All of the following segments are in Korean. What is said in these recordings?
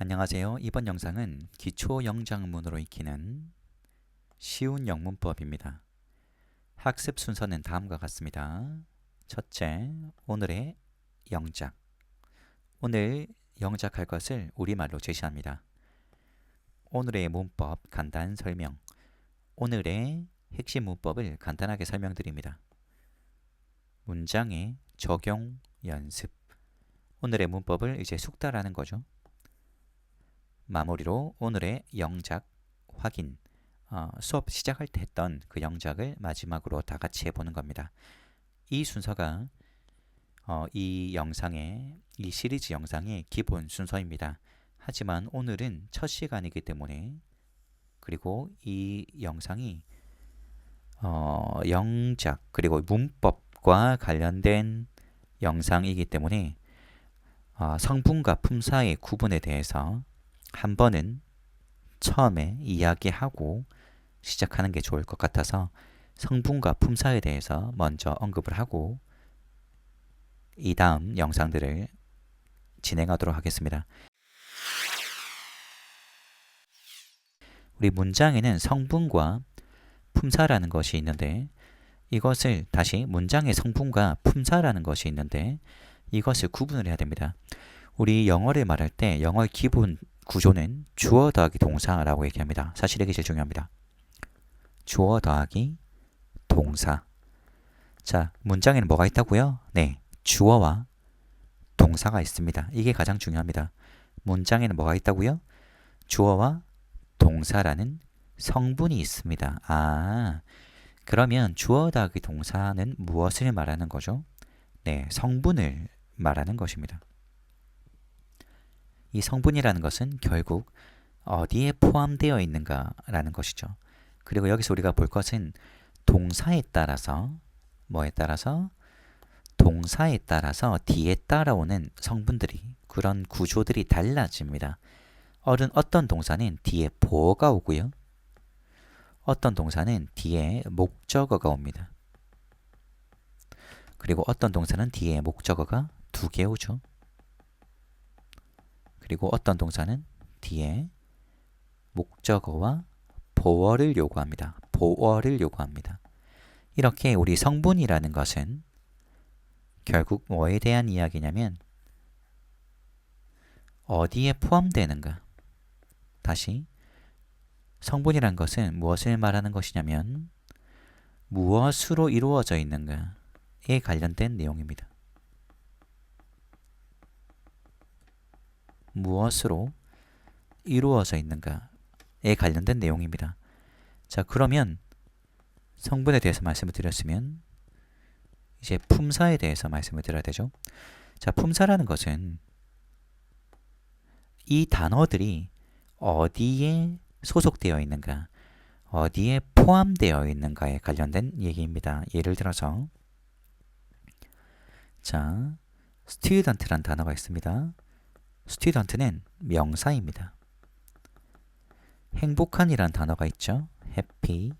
안녕하세요. 이번 영상은 기초 영장문으로 익히는 쉬운 영문법입니다. 학습 순서는 다음과 같습니다. 첫째, 오늘의 영작. 오늘 영작할 것을 우리말로 제시합니다. 오늘의 문법 간단 설명. 오늘의 핵심 문법을 간단하게 설명드립니다. 문장의 적용 연습. 오늘의 문법을 이제 숙달하는 거죠. 마무리로 오늘의 영작 확인 어, 수업 시작할 때 했던 그 영작을 마지막으로 다 같이 해보는 겁니다. 이 순서가 어, 이 영상의 이 시리즈 영상의 기본 순서입니다. 하지만 오늘은 첫 시간이기 때문에 그리고 이 영상이 어, 영작 그리고 문법과 관련된 영상이기 때문에 어, 성분과 품사의 구분에 대해서 한 번은 처음에 이야기하고 시작하는 게 좋을 것 같아서 성분과 품사에 대해서 먼저 언급을 하고 이 다음 영상들을 진행하도록 하겠습니다. 우리 문장에는 성분과 품사라는 것이 있는데 이것을 다시 문장의 성분과 품사라는 것이 있는데 이것을 구분을 해야 됩니다. 우리 영어를 말할 때 영어의 기본 구조는 주어 더하기 동사라고 얘기합니다. 사실 이게 제일 중요합니다. 주어 더하기 동사. 자, 문장에는 뭐가 있다고요? 네, 주어와 동사가 있습니다. 이게 가장 중요합니다. 문장에는 뭐가 있다고요? 주어와 동사라는 성분이 있습니다. 아, 그러면 주어 더하기 동사는 무엇을 말하는 거죠? 네, 성분을 말하는 것입니다. 이 성분이라는 것은 결국 어디에 포함되어 있는가라는 것이죠. 그리고 여기서 우리가 볼 것은 동사에 따라서 뭐에 따라서 동사에 따라서 뒤에 따라오는 성분들이 그런 구조들이 달라집니다. 어른 어떤 동사는 뒤에 보어가 오고요. 어떤 동사는 뒤에 목적어가 옵니다. 그리고 어떤 동사는 뒤에 목적어가 두 개 오죠. 그리고 어떤 동사는 뒤에 목적어와 보어를 요구합니다. 보어를 요구합니다. 이렇게 우리 성분이라는 것은 결국 뭐에 대한 이야기냐면 어디에 포함되는가. 다시 성분이란 것은 무엇을 말하는 것이냐면 무엇으로 이루어져 있는가에 관련된 내용입니다. 무엇으로 이루어져 있는가에 관련된 내용입니다. 자, 그러면 성분에 대해서 말씀을 드렸으면 이제 품사에 대해서 말씀을 드려야 되죠. 자, 품사라는 것은 이 단어들이 어디에 소속되어 있는가, 어디에 포함되어 있는가에 관련된 얘기입니다. 예를 들어서 자, student란 단어가 있습니다. Student는 명사입니다. 행복한이란 단어가 있죠. happy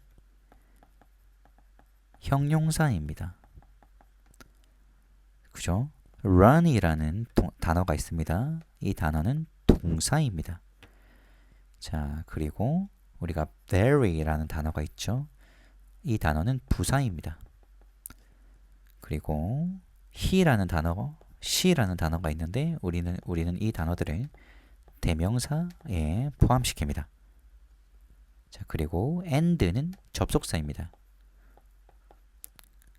형용사입니다. 그죠? run이라는 도, 단어가 있습니다. 이 단어는 동사입니다. 자, 그리고 우리가 very라는 단어가 있죠. 이 단어는 부사입니다. 그리고 he라는 단어 she라는 단어가 있는데 우리는 우리는 이 단어들을 대명사에 포함시킵니다. 자, 그리고 and는 접속사입니다.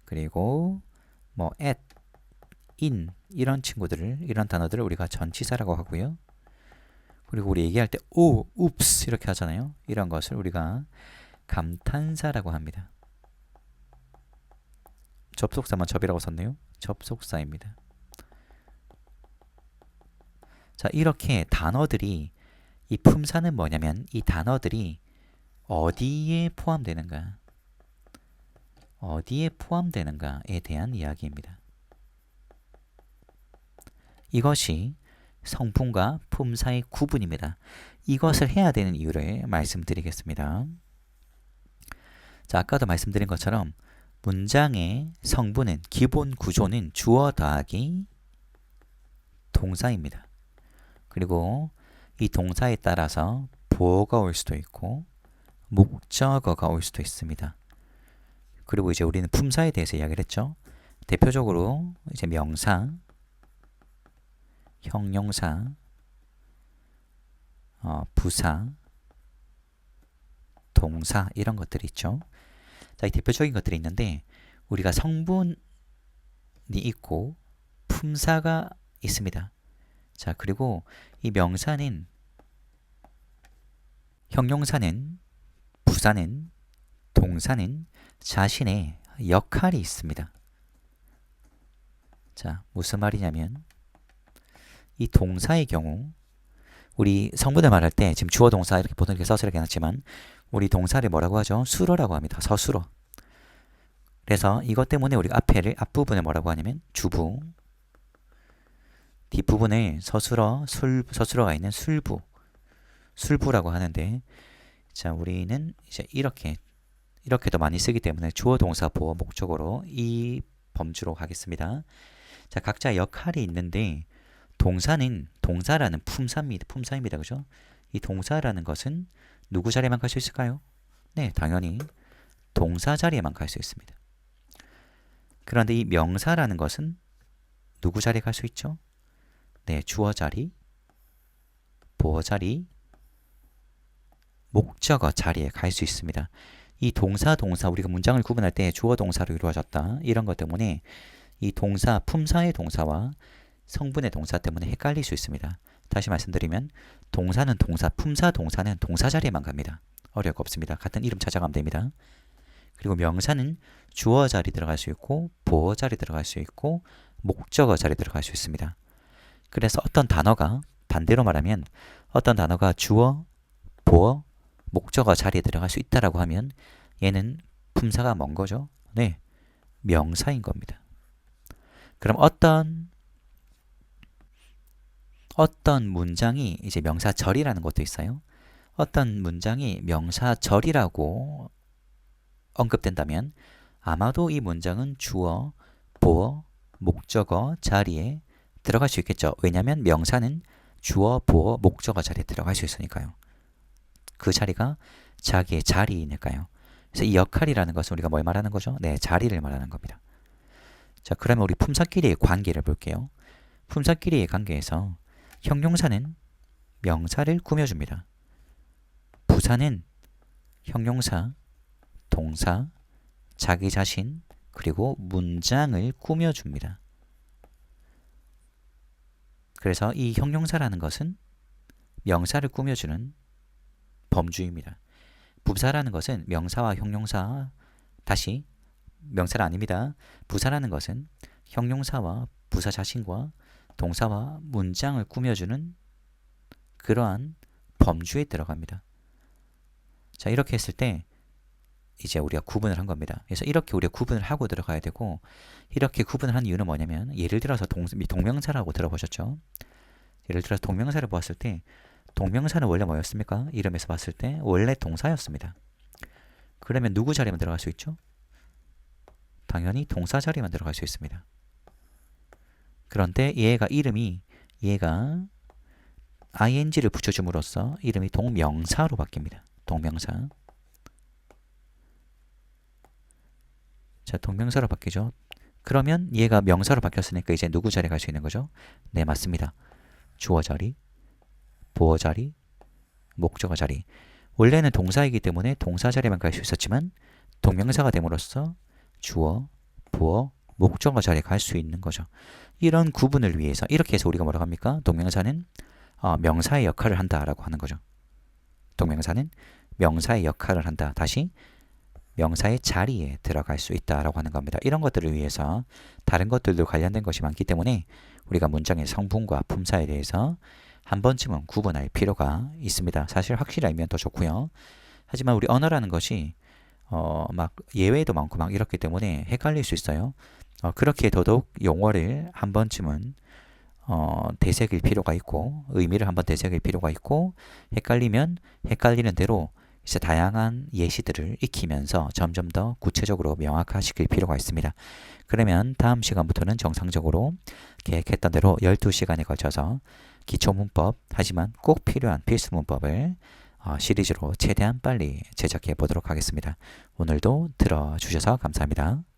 그리고 뭐 at, in 이런 친구들을 이런 단어들을 우리가 전치사라고 하고요. 그리고 우리 얘기할 때 오, 웁스 이렇게 하잖아요. 이런 것을 우리가 감탄사라고 합니다. 접속사만 접이라고 썼네요. 접속사입니다. 자, 이렇게 단어들이 이 품사는 뭐냐면 이 단어들이 어디에 포함되는가? 어디에 포함되는가에 대한 이야기입니다. 이것이 성품과 품사의 구분입니다. 이것을 해야 되는 이유를 말씀드리겠습니다. 자, 아까도 말씀드린 것처럼 문장의 성분은 기본 구조는 주어 더하기 동사입니다. 그리고 이 동사에 따라서 보어가 올 수도 있고 목적어가 올 수도 있습니다. 그리고 이제 우리는 품사에 대해서 이야기를 했죠. 대표적으로 이제 명사, 형용사, 어, 부사, 동사 이런 것들이 있죠. 자, 이 대표적인 것들이 있는데 우리가 성분이 있고 품사가 있습니다. 자, 그리고 이 명사는 형용사는 부사는 동사는 자신의 역할이 있습니다. 자, 무슨 말이냐면 이 동사의 경우 우리 성분을 말할 때 지금 주어 동사 이렇게 보통 이렇게 써서 이렇게 해놨지만 우리 동사를 뭐라고 하죠? 수로라고 합니다. 서수로. 그래서 이것 때문에 우리가 앞에를 앞부분을 뭐라고 하냐면 주부 뒷부분에 서술어 술 서술어가 있는 술부 술부라고 하는데 자 우리는 이제 이렇게 이렇게도 많이 쓰기 때문에 주어 동사 보어 목적으로 이 범주로 가겠습니다. 자 각자 역할이 있는데 동사는 동사라는 품사입니다. 품사입니다. 그죠? 이 동사라는 것은 누구 자리에만 갈 수 있을까요? 네, 당연히 동사 자리에만 갈 수 있습니다. 그런데 이 명사라는 것은 누구 자리에 갈 수 있죠? 네, 주어 자리, 보어 자리, 목적어 자리에 갈 수 있습니다. 이 동사, 동사, 우리가 문장을 구분할 때 주어, 동사로 이루어졌다. 이런 것 때문에 이 동사, 품사의 동사와 성분의 동사 때문에 헷갈릴 수 있습니다. 다시 말씀드리면 동사는 동사, 품사 동사는 동사 자리에만 갑니다. 어려울 거 없습니다. 같은 이름 찾아가면 됩니다. 그리고 명사는 주어 자리 들어갈 수 있고 보어 자리 들어갈 수 있고 목적어 자리 들어갈 수 있습니다. 그래서 어떤 단어가 반대로 말하면 어떤 단어가 주어, 보어, 목적어 자리에 들어갈 수 있다라고 하면 얘는 품사가 뭔 거죠? 네, 명사인 겁니다. 그럼 어떤 어떤 문장이 이제 명사절이라는 것도 있어요. 어떤 문장이 명사절이라고 언급된다면 아마도 이 문장은 주어, 보어, 목적어 자리에 들어갈 수 있겠죠. 왜냐하면 명사는 주어, 보어, 목적어 자리에 들어갈 수 있으니까요. 그 자리가 자기의 자리이니까요. 그래서 이 역할이라는 것은 우리가 뭘 말하는 거죠? 네, 자리를 말하는 겁니다. 자, 그러면 우리 품사끼리의 관계를 볼게요. 품사끼리의 관계에서 형용사는 명사를 꾸며줍니다. 부사는 형용사, 동사, 자기 자신, 그리고 문장을 꾸며줍니다. 그래서 이 형용사라는 것은 명사를 꾸며주는 범주입니다. 부사라는 것은 명사와 형용사 다시 명사는 아닙니다. 부사라는 것은 형용사와 부사 자신과 동사와 문장을 꾸며주는 그러한 범주에 들어갑니다. 자, 이렇게 했을 때 이제 우리가 구분을 한 겁니다. 그래서 이렇게 우리가 구분을 하고 들어가야 되고 이렇게 구분을 한 이유는 뭐냐면 예를 들어서 동, 동명사라고 들어보셨죠? 예를 들어서 동명사를 보았을 때 동명사는 원래 뭐였습니까? 이름에서 봤을 때 원래 동사였습니다. 그러면 누구 자리만 들어갈 수 있죠? 당연히 동사 자리만 들어갈 수 있습니다. 그런데 얘가 이름이 얘가 ing를 붙여줌으로써 이름이 동명사로 바뀝니다. 동명사. 자, 동명사로 바뀌죠. 그러면 얘가 명사로 바뀌었으니까 이제 누구 자리에 갈수 있는 거죠? 네, 맞습니다. 주어 자리, 보어 자리, 목적어 자리. 원래는 동사이기 때문에 동사 자리만 갈 수 있었지만 동명사가 됨으로써 주어, 보어, 목적어 자리에 갈 수 있는 거죠. 이런 구분을 위해서 이렇게 해서 우리가 뭐라고 합니까? 동명사는 어, 명사의 역할을 한다라고 하는 거죠. 동명사는 명사의 역할을 한다. 다시 명사의 자리에 들어갈 수 있다라고 하는 겁니다. 이런 것들을 위해서 다른 것들도 관련된 것이 많기 때문에 우리가 문장의 성분과 품사에 대해서 한 번쯤은 구분할 필요가 있습니다. 사실 확실히 알면 더 좋고요. 하지만 우리 언어라는 것이 어, 막 예외도 많고 막 이렇기 때문에 헷갈릴 수 있어요. 어, 그렇게 더더욱 용어를 한 번쯤은 어, 되새길 필요가 있고 의미를 한번 되새길 필요가 있고 헷갈리면 헷갈리는 대로 이제 다양한 예시들을 익히면서 점점 더 구체적으로 명확화시킬 필요가 있습니다. 그러면 다음 시간부터는 정상적으로 계획했던 대로 12시간에 걸쳐서 기초 문법 하지만 꼭 필요한 필수 문법을 어, 시리즈로 최대한 빨리 제작해 보도록 하겠습니다. 오늘도 들어주셔서 감사합니다.